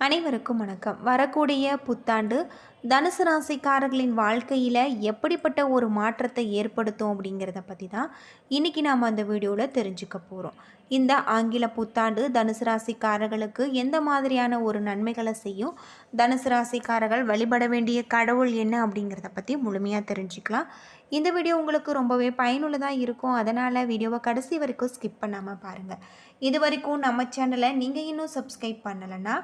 அனைவருக்கும் வணக்கம். வரக்கூடிய புத்தாண்டு தனுசு ராசிக்காரர்களின் வாழ்க்கையில் எப்படிப்பட்ட ஒரு மாற்றத்தை ஏற்படுத்தும் அப்படிங்கிறத பற்றி தான் இன்றைக்கி நாம் அந்த வீடியோவில் தெரிஞ்சுக்க போகிறோம் இந்த ஆங்கில புத்தாண்டு தனுசு ராசிக்காரர்களுக்கு எந்த மாதிரியான ஒரு நன்மைகளை செய்யும்? தனுசு ராசிக்காரர்கள் வழிபட வேண்டிய கடவுள் என்ன அப்படிங்கிறத பற்றி முழுமையாக தெரிஞ்சுக்கலாம். இந்த வீடியோ உங்களுக்கு ரொம்பவே பயனுள்ளதாக இருக்கும். அதனால் வீடியோவை கடைசி வரைக்கும் ஸ்கிப் பண்ணாமல் பாருங்கள் இது வரைக்கும் நம்ம சேனலை நீங்கள் இன்னும் சப்ஸ்கிரைப் பண்ணலைன்னா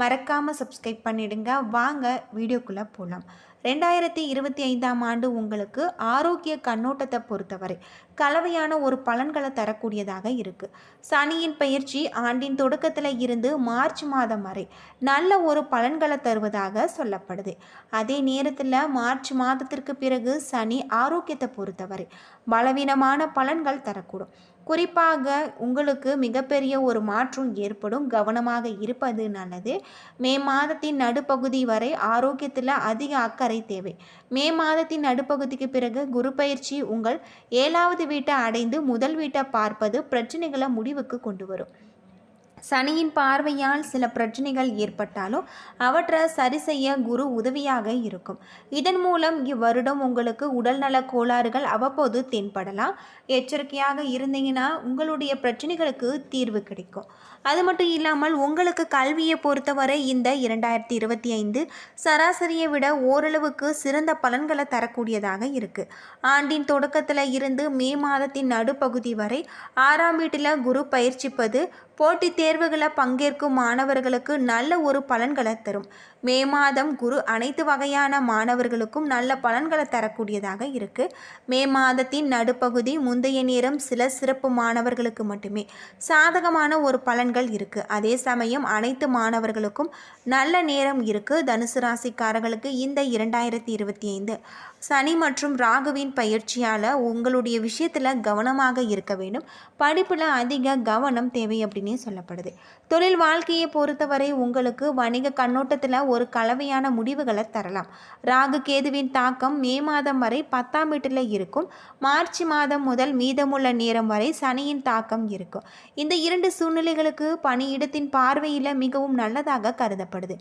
மறக்காமல் சப்ஸ்கிரைப் பண்ணிடுங்க. வாங்க வீடியோக்குள்ளே புலம். ரெண்டாயிரத்தி இருபத்தி ஐந்தாம் ஆண்டு உங்களுக்கு ஆரோக்கிய கண்ணோட்டத்தை பொறுத்தவரை கலவையான ஒரு பலன்களை தரக்கூடியதாக இருக்குது சனியின் பயிற்சி ஆண்டின் தொடக்கத்தில் இருந்து மார்ச் மாதம் வரை நல்ல ஒரு பலன்களை தருவதாக சொல்லப்படுது. அதே நேரத்தில் மார்ச் மாதத்திற்கு பிறகு சனி ஆரோக்கியத்தை பொறுத்தவரை பலவீனமான பலன்கள் தரக்கூடும். குறிப்பாக உங்களுக்கு மிகப்பெரிய ஒரு மாற்றம் ஏற்படும். கவனமாக இருப்பது நல்லது. மே மாதத்தின் நடுப்பகுதி வரை ஆரோக்கியத்தில் அதிக அக்கறை தேவை. மே மாதத்தின் நடுப்பகுதிக்கு பிறகு குரு பயிற்சி உங்கள் ஏழாவது வீட்டை அடைந்து முதல் வீட்டை பார்ப்பது பிரச்சனைகளை முடிவுக்கு கொண்டு வரும். சனியின் பார்வையால் சில பிரச்சனைகள் ஏற்பட்டாலும் அவற்றை சரி செய்ய குரு உதவியாக இருக்கும். இதன் மூலம் இவ்வருடம் உங்களுக்கு உடல்நல கோளாறுகள் அவ்வப்போது தென்படலாம். எச்சரிக்கையாக இருந்தீங்கன்னா உங்களுடைய பிரச்சனைகளுக்கு தீர்வு கிடைக்கும். அது மட்டும் இல்லாமல் உங்களுக்கு கல்வியை பொறுத்தவரை இந்த இரண்டாயிரத்தி இருபத்தி ஐந்து சராசரியை விட ஓரளவுக்கு சிறந்த பலன்களை தரக்கூடியதாக இருக்குது ஆண்டின் தொடக்கத்தில் இருந்து மே மாதத்தின் நடுப்பகுதி வரை ஆறாம் வீட்டில் குரு பயிற்சிப்பது போட்டித் தேர்வுகளை பங்கேற்கும் மாணவர்களுக்கு நல்ல ஒரு பலன்களை தரும். மே மாதம் குரு அனைத்து வகையான மாணவர்களுக்கும் நல்ல பலன்களை தரக்கூடியதாக இருக்குது மே மாதத்தின் நடுப்பகுதி முந்தைய நேரம் சில சிறப்பு மாணவர்களுக்கு மட்டுமே சாதகமான ஒரு பலன்கள் இருக்குது அதே சமயம் அனைத்து மாணவர்களுக்கும் நல்ல நேரம் இருக்குது தனுசு ராசிக்காரர்களுக்கு இந்த இரண்டாயிரத்தி இருபத்தி ஐந்து சனி மற்றும் ராகுவின் பயிற்சியால் உங்களுடைய விஷயத்தில் கவனமாக இருக்க வேண்டும். படிப்பில் அதிக கவனம் தேவை அப்படின்னே சொல்லப்படுது. தொழில் வாழ்க்கையை பொறுத்தவரை உங்களுக்கு வணிக கண்ணோட்டத்தில் ஒரு கலவையான முடிவுகளை தரலாம். ராகு கேதுவின் தாக்கம் மே மாதம் வரை பத்தாம் வீட்டில் இருக்கும். மார்ச் மாதம் முதல் மீதமுள்ள நேரம் வரை சனியின் தாக்கம் இருக்கும். இந்த இரண்டு சூழ்நிலைகளுக்கு பணியிடத்தின் பார்வையில் மிகவும் நல்லதாக கருதப்படுது.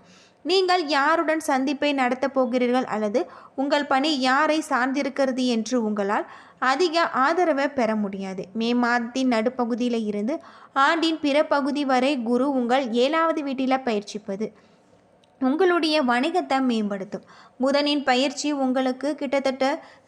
நீங்கள் யாருடன் சந்திப்பை நடத்தப் போகிறீர்கள் அல்லது உங்கள் பணி யாரை சார்ந்திருக்கிறது என்று உங்களால் அதிக ஆதரவை பெற முடியாது. மே மாதத்தின் நடுப்பகுதியில் இருந்து ஆண்டின் பிற பகுதி வரை குரு உங்கள் ஏழாவது வீட்டில் பயிற்சிப்பது. உங்களுடைய வணிகத்தை மேம்படுத்தும். புதனின் பயிற்சி உங்களுக்கு கிட்டத்தட்ட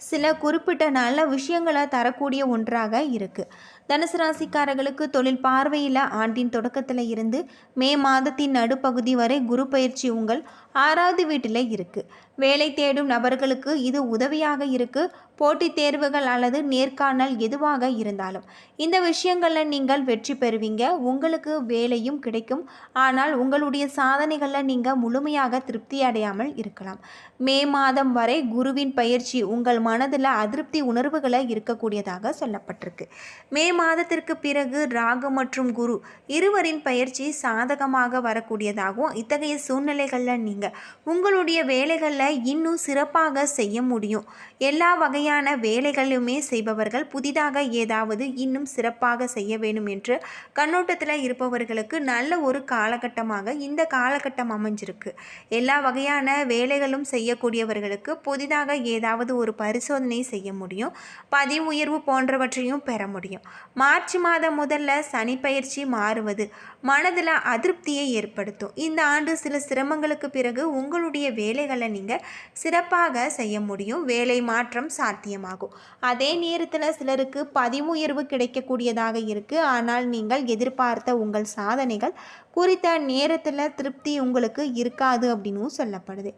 சில குறிப்பிட்ட நல்ல விஷயங்களை தரக்கூடிய ஒன்றாக இருக்குது தனுசு ராசிக்காரர்களுக்கு தொழில் பார்வையில் ஆண்டின் தொடக்கத்தில் இருந்து மே மாதத்தின் நடுப்பகுதி வரை குரு பயிற்சி உங்கள் ஆறாவது வீட்டில் இருக்குது வேலை தேடும் நபர்களுக்கு இது உதவியாக இருக்குது போட்டித் தேர்வுகள் அல்லது நேர்காணல் எதுவாக இருந்தாலும். இந்த விஷயங்களில் நீங்கள் வெற்றி பெறுவீங்க. உங்களுக்கு வேலையும் கிடைக்கும். ஆனால் உங்களுடைய சாதனைகளில் நீங்கள் முழுமையாக திருப்தி அடையாமல் இருக்கலாம். மே மாதம் வரை குருவின் பயிற்சி உங்கள் மனதில் அதிருப்தி உணர்வுகளை இருக்கக்கூடியதாக சொல்லப்பட்டிருக்கு. மே மாதத்திற்கு பிறகு ராகு மற்றும் குரு இருவரின் பயிற்சி சாதகமாக வரக்கூடியதாகவும் இத்தகைய சூழ்நிலைகளில் நீங்கள் உங்களுடைய வேலைகளில் இன்னும் சிறப்பாக செய்ய முடியும். எல்லா வகையான வேலைகளுமே செய்பவர்கள் புதிதாக ஏதாவது இன்னும் சிறப்பாக செய்ய வேண்டும் என்று கண்ணோட்டத்தில் இருப்பவர்களுக்கு நல்ல ஒரு காலகட்டமாக இந்த காலகட்டம் அமைஞ்சிருக்கு. எல்லா வகையான வேலைகளும் செய்யக்கூடியவர்களுக்கு புதிதாக ஏதாவது ஒரு பரிசோதனை செய்ய முடியும். பதிவு உயர்வு போன்றவற்றையும் பெற முடியும். மார்ச் மாதம் முதல்ல சனி பயிற்சி மாறுவது மனதில் அதிருப்தியை ஏற்படுத்தும். இந்த ஆண்டு சில சிரமங்களுக்கு பிறகு உங்களுடைய வேலைகளை நீங்கள் சிறப்பாக செய்ய முடியும். வேலை மாற்றம் சாத்தியமாகும். அதே நேரத்தில் சிலருக்கு பதிவு உயர்வு கிடைக்கக்கூடியதாக இருக்குது ஆனால் நீங்கள் எதிர்பார்த்த உங்கள் சாதனைகள் குறித்த நேரத்தில் திருப்தி உங்களுக்கு இருக்காது அப்படின்னும் சொல்லப்படுது.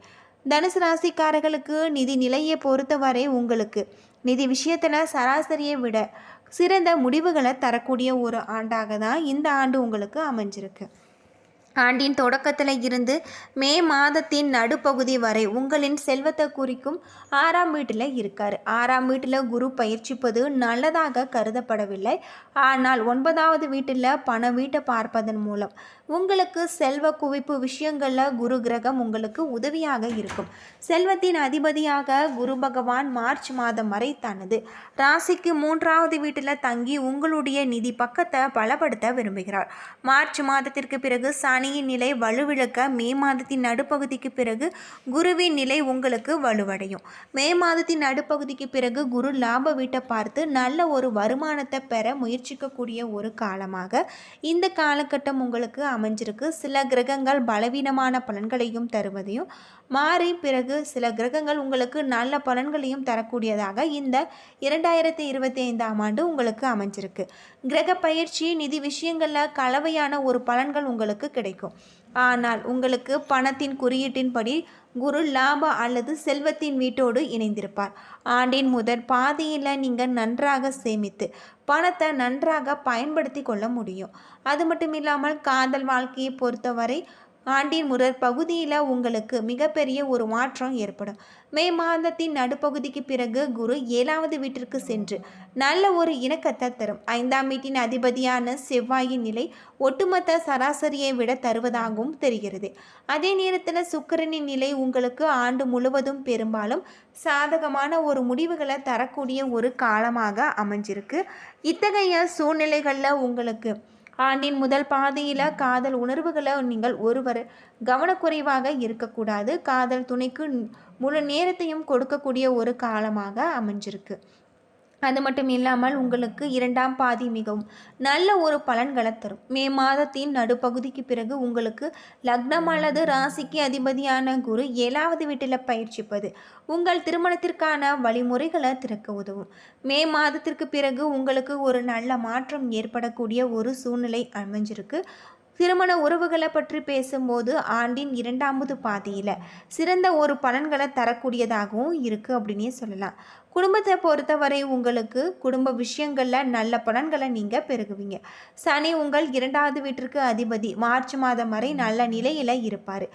தனுசு ராசிக்காரர்களுக்கு நிதி நிலையை பொறுத்தவரை உங்களுக்கு நிதி விஷயத்தில் சராசரியை விட சிறந்த முடிவுகளை தரக்கூடிய ஒரு ஆண்டாக தான் இந்த ஆண்டு உங்களுக்கு அமைஞ்சிருக்கு. ஆண்டின் தொடக்கத்தில் இருந்து மே மாதத்தின் நடுப்பகுதி வரை உங்களின் செல்வத்தை குறிக்கும் ஆறாம் வீட்டில் இருக்கார். ஆறாம் வீட்டில் குரு பயிற்சிப்பது நல்லதாக கருதப்படவில்லை. ஆனால் ஒன்பதாவது வீட்டில் பண வீட்டை பார்ப்பதன் மூலம் உங்களுக்கு செல்வ குவிப்பு விஷயங்களில் குரு கிரகம் உங்களுக்கு உதவியாக இருக்கும். செல்வத்தின் அதிபதியாக குரு பகவான் மார்ச் மாதம் வரை தனது ராசிக்கு மூன்றாவது வீட்டில் தங்கி உங்களுடைய நிதி பக்கத்தை பலப்படுத்த விரும்புகிறார். மார்ச் மாதத்திற்கு பிறகு சனி சனியின் நிலை வலுவிழக்க மே மாதத்தின் நடுப்பகுதிக்கு பிறகு குருவின் நிலை உங்களுக்கு வலுவடையும். மே மாதத்தின் நடுப்பகுதிக்கு பிறகு குரு லாப வீட்டை பார்த்து நல்ல ஒரு வருமானத்தை பெற முயற்சிக்கக்கூடிய ஒரு காலமாக இந்த காலகட்டம் உங்களுக்கு அமைஞ்சிருக்கு. சில கிரகங்கள் பலவீனமான பலன்களையும் தருவதையும் மாறி பிறகு சில கிரகங்கள் உங்களுக்கு நல்ல பலன்களையும் தரக்கூடியதாக இந்த இரண்டாயிரத்தி இருபத்தி ஐந்தாம் ஆண்டு உங்களுக்கு அமைஞ்சிருக்கு. கிரக பயிற்சி நிதி விஷயங்களில் கலவையான ஒரு பலன்கள் உங்களுக்கு கிடைக்கும். ஆனால் உங்களுக்கு பணத்தின் குறியீட்டின்படி குரு லாப அல்லது செல்வத்தின் வீட்டோடு இணைந்திருப்பார். ஆண்டின் முதற் பாதியில் நீங்கள் நன்றாக சேமித்து பணத்தை நன்றாக பயன்படுத்தி கொள்ள முடியும். அது மட்டும் இல்லாமல் காதல் வாழ்க்கையை பொறுத்தவரை ஆண்டின் முதற் பகுதியில் உங்களுக்கு மிகப்பெரிய ஒரு மாற்றம் ஏற்படும். மே மாதத்தின் நடுப்பகுதிக்கு பிறகு குரு ஏழாவது வீட்டிற்கு சென்று நல்ல ஒரு இணக்கத்தை தரும். ஐந்தாம் வீட்டின் அதிபதியான செவ்வாயின் நிலை ஒட்டுமொத்த சராசரியை விட தருவதாகவும் தெரிகிறது. அதே நேரத்தில் சுக்கிரனின் நிலை உங்களுக்கு ஆண்டு முழுவதும் பெரும்பாலும் சாதகமான ஒரு முடிவுகளை தரக்கூடிய ஒரு காலமாக அமைஞ்சிருக்கு. இத்தகைய சூழ்நிலைகளில் உங்களுக்கு ஆண்டின் முதல் பாதையில் காதல் உணர்வுகளை நீங்கள் ஒருவர் கவனக்குறைவாக இருக்கக்கூடாது. காதல் துணைக்கு முழு நேரத்தையும் கொடுக்கக்கூடிய ஒரு காலமாக அமைஞ்சிருக்கு. அது மட்டும் இல்லாமல் உங்களுக்கு இரண்டாம் பாதி மிகவும் நல்ல ஒரு பலன்களை தரும் மே மாதத்தின் நடுப்பகுதிக்கு பிறகு உங்களுக்கு லக்னம் அல்லது ராசிக்கு அதிபதியான குரு ஏழாவது வீட்டில் பயிற்சிப்பது. உங்கள் திருமணத்திற்கான வழிமுறைகளை திறக்க உதவும். மே மாதத்திற்கு பிறகு உங்களுக்கு ஒரு நல்ல மாற்றம் ஏற்படக்கூடிய ஒரு சூழ்நிலை அமைஞ்சிருக்கு. திருமண உறவுகளை பற்றி பேசும்போது ஆண்டின் இரண்டாவது பாதியில் சிறந்த ஒரு பலன்களை தரக்கூடியதாகவும் இருக்குது அப்படின்னே சொல்லலாம். குடும்பத்தை பொறுத்தவரை உங்களுக்கு குடும்ப விஷயங்களில் நல்ல பலன்களை நீங்கள் பெருகுவீங்க. சனி உங்கள் இரண்டாவது வீட்டிற்கு அதிபதி. மார்ச் மாதம் வரை நல்ல நிலையில் இருப்பார்.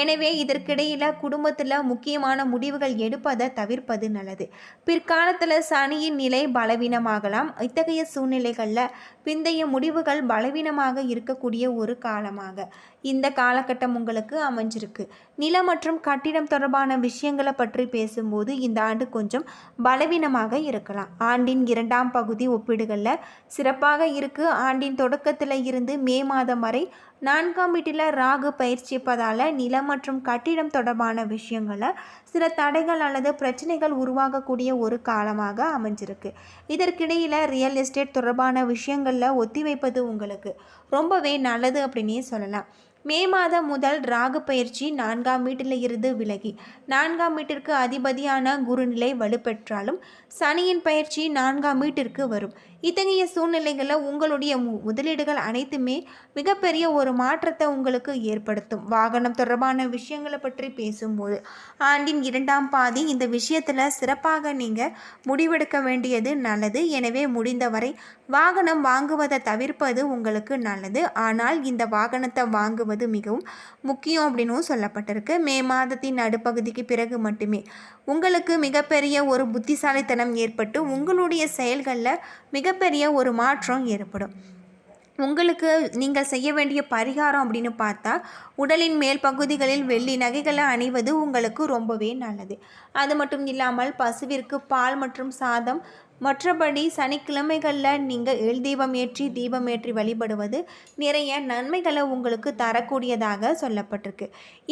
எனவே இதற்கிடையில் குடும்பத்தில் முக்கியமான முடிவுகள் எடுப்பதை தவிர்ப்பது நல்லது. பிற்காலத்தில் சனியின் நிலை பலவீனமாகலாம். இத்தகைய சூழ்நிலைகளில் பிந்தைய முடிவுகள் பலவீனமாக இருக்கக்கூடிய ஒரு காலமாக. இந்த காலகட்டம் உங்களுக்கு அமைஞ்சிருக்கு. நிலம் மற்றும் கட்டிடம் தொடர்பான விஷயங்களை பற்றி பேசும்போது இந்த ஆண்டு கொஞ்சம் பலவீனமாக இருக்கலாம். ஆண்டின் இரண்டாம் பகுதி ஒப்பீடுகளில் சிறப்பாக இருக்கு. ஆண்டின் தொடக்கத்தில் இருந்து மே மாதம் வரை நான்காம் வீட்டில் ராகு பயிற்சிப்பதால் நிலம் மற்றும் கட்டிடம் தொடர்பான விஷயங்களில் சில தடைகள் அல்லது பிரச்சனைகள் உருவாகக்கூடிய ஒரு காலமாக அமைஞ்சிருக்கு. இதற்கிடையில் ரியல் எஸ்டேட் தொடர்பான விஷயங்களில் ஒத்திவைப்பது உங்களுக்கு ரொம்பவே நல்லது அப்படின்னே சொல்லலாம். மே மாதம் முதல் ராகு பயிற்சி நான்காம் வீட்டில் இருந்து விலகி. நான்காம் வீட்டிற்கு அதிபதியான குருநிலை வலுப்பெற்றாலும் சனியின் பயிற்சி நான்காம் வீட்டிற்கு வரும். இத்தகைய சூழ்நிலைகளில் உங்களுடைய முதலீடுகள் அனைத்துமே மிகப்பெரிய ஒரு மாற்றத்தை உங்களுக்கு ஏற்படுத்தும். வாகனம் தொடர்பான விஷயங்களை பற்றி பேசும்போது ஆண்டின் இரண்டாம் பாதி இந்த விஷயத்தில் சிறப்பாக நீங்கள் முடிவெடுக்க வேண்டியது நல்லது. எனவே முடிந்தவரை வாகனம் வாங்குவதை தவிர்ப்பது உங்களுக்கு நல்லது. ஆனால் இந்த வாகனத்தை வாங்குவது மிகவும் முக்கியம் அப்படின்னும் சொல்லப்பட்டிருக்கு. மே மாதத்தின் நடுப்பகுதிக்கு பிறகு மட்டுமே. உங்களுக்கு மிகப்பெரிய ஒரு புத்திசாலித்தனம் ஏற்பட்டு உங்களுடைய செயல்களில் மிகப்பெரிய ஒரு மாற்றம் ஏற்படும். உங்களுக்கு நீங்கள் செய்ய வேண்டிய பரிகாரம் அப்படின்னு பார்த்தா உடலின் மேல் பகுதிகளில் வெள்ளி நகைகளை அணிவது உங்களுக்கு ரொம்பவே நல்லது. அது மட்டும் இல்லாமல் பசுவிற்கு பால் மற்றும் சாதம் மற்றபடி சனிக்கிழமைகளில் நீங்கள் எள் தீபம் ஏற்றி தீபம் ஏற்றி வழிபடுவது நிறைய நன்மைகளை உங்களுக்கு தரக்கூடியதாக சொல்லப்பட்டிருக்கு.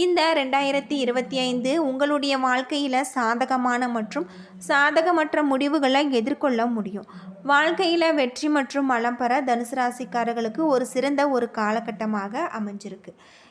இந்த ரெண்டாயிரத்தி இருபத்தி ஐந்து உங்களுடைய வாழ்க்கையில் சாதகமான மற்றும் சாதகமற்ற முடிவுகளை எதிர்கொள்ள முடியும். வாழ்க்கையில் வெற்றி மற்றும் வளம் பெற தனுசு ராசிக்காரர்களுக்கு ஒரு சிறந்த ஒரு காலகட்டமாக அமைஞ்சிருக்கு.